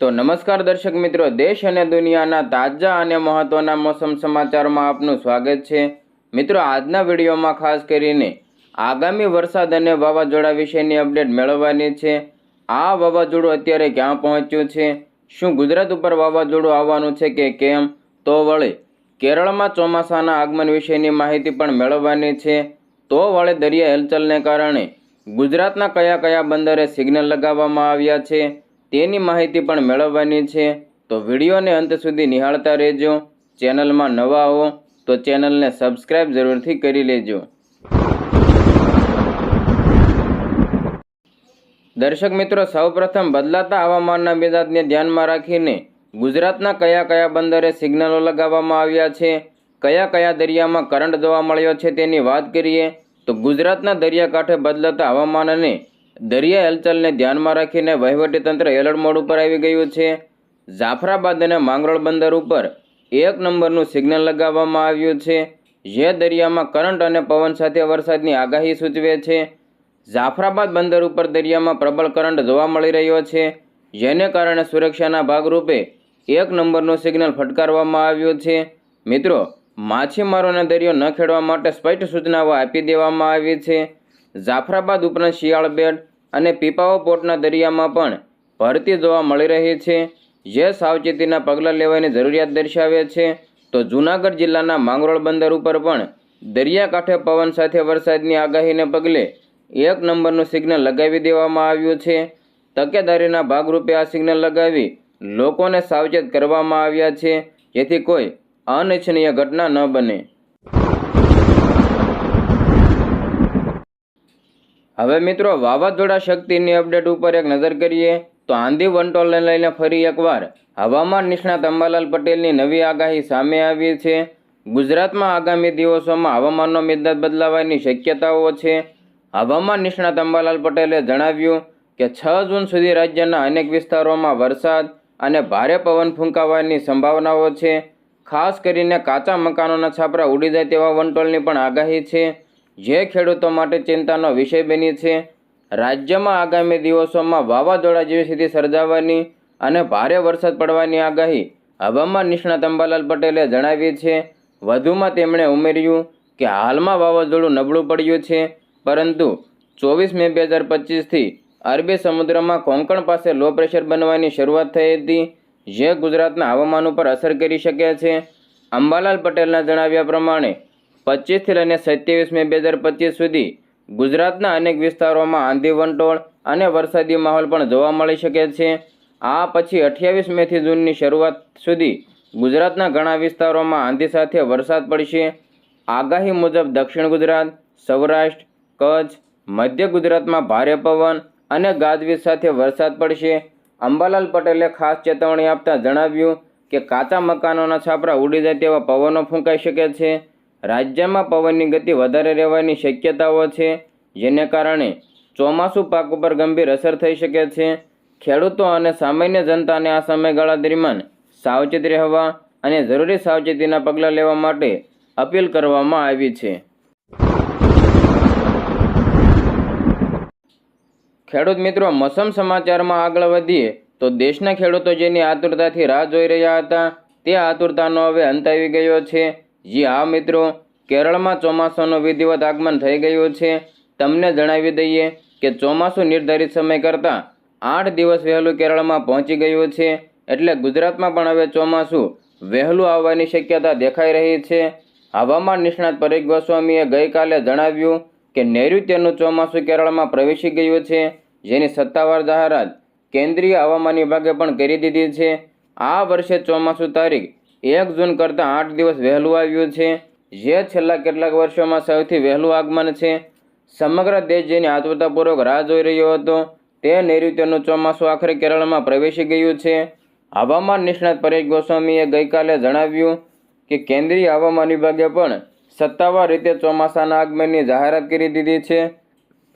તો નમસ્કાર દર્શક મિત્રો, દેશ અને દુનિયાના તાજા અને મહત્વના મોસમ સમાચારમાં આપનું સ્વાગત છે. મિત્રો, આજના વિડીયોમાં ખાસ કરીને આગામી વરસાદ અને વાવાઝોડા વિશેની અપડેટ મેળવવાની છે. આ વાવાઝોડું અત્યારે ક્યાં પહોંચ્યું છે? શું ગુજરાત ઉપર વાવાઝોડું આવવાનું છે કે કેમ? તો વળી કેરળમાં ચોમાસાના આગમન વિશેની માહિતી પણ મેળવવાની છે. તો વળી દરિયા હલચલને કારણે ગુજરાતના કયા કયા બંદરે સિગ્નલ લગાવવામાં આવ્યા છે? તેની માહિતી પણ મેળવવાની છે. તો વિડીયોને અંત સુધી નિહાળતા રહેજો. ચેનલમાં નવા હો તો ચેનલને સબસ્ક્રાઈબ જરૂરથી કરી લેજો. દર્શક મિત્રો, સૌપ્રથમ બદલાતા હવામાનના મિજાજને ધ્યાનમાં રાખીને ગુજરાતના કયા કયા બંદરે સિગ્નલો લગાવવામાં આવ્યા છે? કયા કયા દરિયામાં કરંટ જોવા મળ્યો છે તેની વાત કરીએ. તો ગુજરાતના દરિયાકાંઠે બદલાતા હવામાન અને દરિયા હલચલને ધ્યાનમાં રાખીને વહીવટીતંત્ર એલર્ટ મોડ ઉપર આવી ગયું છે. જાફરાબાદ અને માંગરોળ બંદર ઉપર એક નંબરનું સિગ્નલ લગાવવામાં આવ્યું છે. જે દરિયામાં કરંટ અને પવન સાથે વરસાદની આગાહી સૂચવે છે. જાફરાબાદ બંદર ઉપર દરિયામાં પ્રબળ કરંટ જોવા મળી રહ્યો છે. જેને કારણે સુરક્ષાના ભાગરૂપે એક નંબરનું સિગ્નલ ફટકારવામાં આવ્યું છે. મિત્રો, માછીમારોને દરિયો ન ખેડવા માટે સ્પષ્ટ સૂચનાઓ આપી દેવામાં આવી છે. જાફરાબાદ ઉપરાંત શિયાળ બેટ અને પીપાવા પોર્ટના દરિયામાં પણ ભરતી જોવા મળી રહી છે. જે સાવચેતીના પગલાં લેવાની જરૂરિયાત દર્શાવે છે તો જૂનાગઢ જિલ્લાના માંગરોળ બંદર ઉપર પણ દરિયાકાંઠે પવન સાથે વરસાદની આગાહીને પગલે એક નંબરનું સિગ્નલ લગાવી દેવામાં આવ્યું છે. તકેદારીના ભાગરૂપે આ સિગ્નલ લગાવી લોકોને સાવચેત કરવામાં આવ્યા છે જેથી કોઈ અનિચ્છનીય ઘટના ન બને. હવે મિત્રો, વાવાઝોડા શક્તિની અપડેટ ઉપર એક નજર કરીએ, તો આંધી વંટોલને લઈને ફરી એકવાર હવામાન નિષ્ણાત અંબાલાલ પટેલની નવી આગાહી સામે આવી છે. ગુજરાતમાં આગામી દિવસોમાં હવામાનનો મિજાજ બદલાવાની શક્યતાઓ છે. હવામાન નિષ્ણાત અંબાલાલ પટેલે જણાવ્યું કે, છ જૂન સુધી રાજ્યના અનેક વિસ્તારોમાં વરસાદ અને ભારે પવન ફૂંકાવાની સંભાવનાઓ છે. ખાસ કરીને કાચા મકાનોના છાપરા ઉડી જાય તેવા વંટોલની પણ આગાહી છે. જે ખેડૂતો માટે ચિંતાનો વિષય બની છે. રાજ્યમાં આગામી દિવસોમાં વાવાઝોડા જેવી સ્થિતિ સર્જાવાની અને ભારે વરસાદ પડવાની આગાહી હવામાન નિષ્ણાત અંબાલાલ પટેલે જણાવી છે. વધુમાં તેમણે ઉમેર્યું કે હાલમાં વાવાઝોડું નબળું પડ્યું છે, પરંતુ ચોવીસ મે બે હજાર પચીસથી અરબી સમુદ્રમાં કોંકણ પાસે લો પ્રેશર બનવાની શરૂઆત થઈ હતી, જે ગુજરાતના હવામાન ઉપર અસર કરી શકે છે. અંબાલાલ પટેલના જણાવ્યા પ્રમાણે પચીસથી લઈને સત્યાવીસ મે બે હજાર પચીસ સુધી ગુજરાતના અનેક વિસ્તારોમાં આંધી વંટોળ અને વરસાદી માહોલ પણ જોવા મળી શકે છે. આ પછી અઠ્યાવીસ મેથી જૂનની શરૂઆત સુધી ગુજરાતના ઘણા વિસ્તારોમાં આંધી સાથે વરસાદ પડશે. આગાહી મુજબ દક્ષિણ ગુજરાત, સૌરાષ્ટ્ર, કચ્છ, મધ્ય ગુજરાતમાં ભારે પવન અને ગાજવીજ સાથે વરસાદ પડશે. અંબાલાલ પટેલે ખાસ ચેતવણી આપતા જણાવ્યું કે કાચા મકાનોના છાપરા ઉડી જાય તેવા પવનો ફૂંકાઈ શકે છે. રાજ્યમાં પવનની ગતિ વધારે રહેવાની શક્યતાઓ છે, જેને કારણે ચોમાસુ પાક ઉપર ગંભીર અસર થઈ શકે છે. ખેડૂતો અને સામાન્ય જનતાને આ સમયગાળા દરમિયાન સાવચેત રહેવા અને જરૂરી સાવચેતીના પગલાં લેવા માટે અપીલ કરવામાં આવી છે. ખેડૂત મિત્રો, મોસમ સમાચારમાં આગળ વધીએ તો દેશના ખેડૂતો જેની આતુરતાથી રાહ જોઈ રહ્યા હતા, તે આતુરતાનો હવે અંત આવી ગયો છે. જી હા, મિત્રો. કેરળમાં ચોમાસાનું વિધિવત આગમન થઈ ગયું છે. તમને જણાવી દઈએ કે ચોમાસું નિર્ધારિત સમય કરતાં આઠ દિવસ વહેલું કેરળમાં પહોંચી ગયું છે. એટલે ગુજરાતમાં પણ હવે ચોમાસું વહેલું આવવાની શક્યતા દેખાઈ રહી છે. હવામાન નિષ્ણાત પરેશ ગોસ્વામીએ ગઈકાલે જણાવ્યું કે નૈઋત્યનું ચોમાસું કેરળમાં પ્રવેશી ગયું છે, જેની સત્તાવાર જાહેરાત કેન્દ્રીય હવામાન વિભાગે પણ કરી દીધી છે. આ વર્ષે ચોમાસું તારીખ એક જૂન કરતાં આઠ દિવસ વહેલું આવ્યું છે, જે છેલ્લા કેટલાક વર્ષોમાં સૌથી વહેલું આગમન છે. સમગ્ર દેશ જેની આતુરતાપૂર્વક રાહ જોઈ રહ્યો હતો, તે નૈઋત્યનું ચોમાસું આખરે કેરળમાં પ્રવેશી ગયું છે. હવામાન નિષ્ણાત પરેશ ગોસ્વામીએ ગઈકાલે જણાવ્યું કે કેન્દ્રીય હવામાન વિભાગે પણ સત્તાવાર રીતે ચોમાસાના આગમનની જાહેરાત કરી દીધી છે.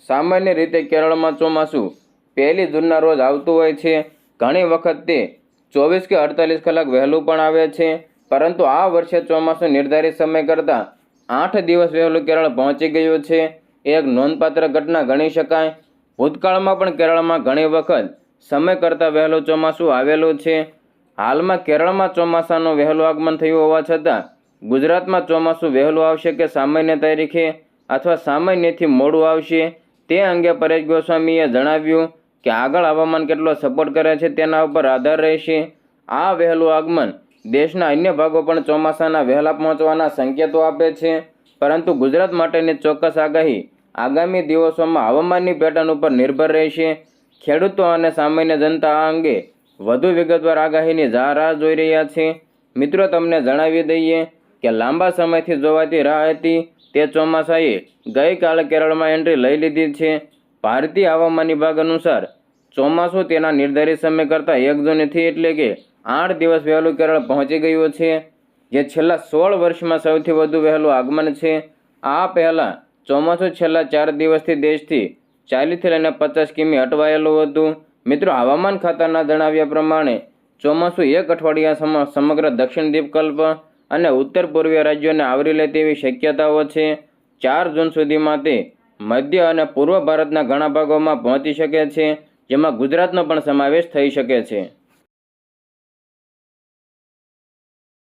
સામાન્ય રીતે કેરળમાં ચોમાસું પહેલી જૂનના રોજ આવતું હોય છે. ઘણી વખત તે ચોવીસ કે અડતાલીસ કલાક વહેલું પણ આવે છે, પરંતુ આ વર્ષે ચોમાસું નિર્ધારિત સમય કરતાં આઠ દિવસ વહેલું કેરળ પહોંચી ગયું છે. એક નોંધપાત્ર ઘટના ગણી શકાય. ભૂતકાળમાં પણ કેરળમાં ઘણી વખત સમય કરતાં વહેલું ચોમાસું આવેલું છે. હાલમાં કેરળમાં ચોમાસાનું વહેલું આગમન થયું હોવા છતાં ગુજરાતમાં ચોમાસું વહેલું આવશે કે સામાન્ય તારીખે અથવા સામાન્યથી મોડું આવશે તે અંગે પરેશ ગોસ્વામીએ જણાવ્યું કે આગળ હવામાન કેટલો સપોર્ટ કરે છે તેના ઉપર આધાર રહેશે. આ વહેલું આગમન દેશના અન્ય ભાગો પણ ચોમાસાના વહેલા પહોંચવાના સંકેતો આપે છે. પરંતુ ગુજરાત માટેની ચોક્કસ આગાહી આગામી દિવસોમાં હવામાનની પેટર્ન ઉપર નિર્ભર રહેશે. ખેડૂતો અને સામાન્ય જનતા આ અંગે વધુ વિગતવાર આગાહીની રાહ જોઈ રહ્યા છે. મિત્રો, તમને જણાવી દઈએ કે લાંબા સમયથી જોવાતી રાહ હતી તે ચોમાસાએ ગઈકાલે કેરળમાં એન્ટ્રી લઈ લીધી છે. ભારતીય હવામાન વિભાગ અનુસાર ચોમાસું તેના નિર્ધારિત સમય કરતાં એક જૂનથી એટલે કે આઠ દિવસ વહેલું કેરળ પહોંચી ગયું છે. જે છેલ્લા સોળ વર્ષમાં સૌથી વધુ વહેલું આગમન છે. આ પહેલાં ચોમાસું છેલ્લા ચાર દિવસથી દેશથી ચાલીસથી લઈને પચાસ કિમી અટવાયેલું હતું. મિત્રો, હવામાન ખાતાના જણાવ્યા પ્રમાણે ચોમાસું એક અઠવાડિયા સમ, સમગ્ર દક્ષિણ દ્વીપકલ્પ અને ઉત્તર પૂર્વીય રાજ્યોને આવરી લે તેવી શક્યતાઓ છે. ચાર જૂન સુધીમાં તે મધ્ય અને પૂર્વ ભારતના ઘણા ભાગોમાં પહોંચી શકે છે, જેમાં ગુજરાતનો પણ સમાવેશ થઈ શકે છે.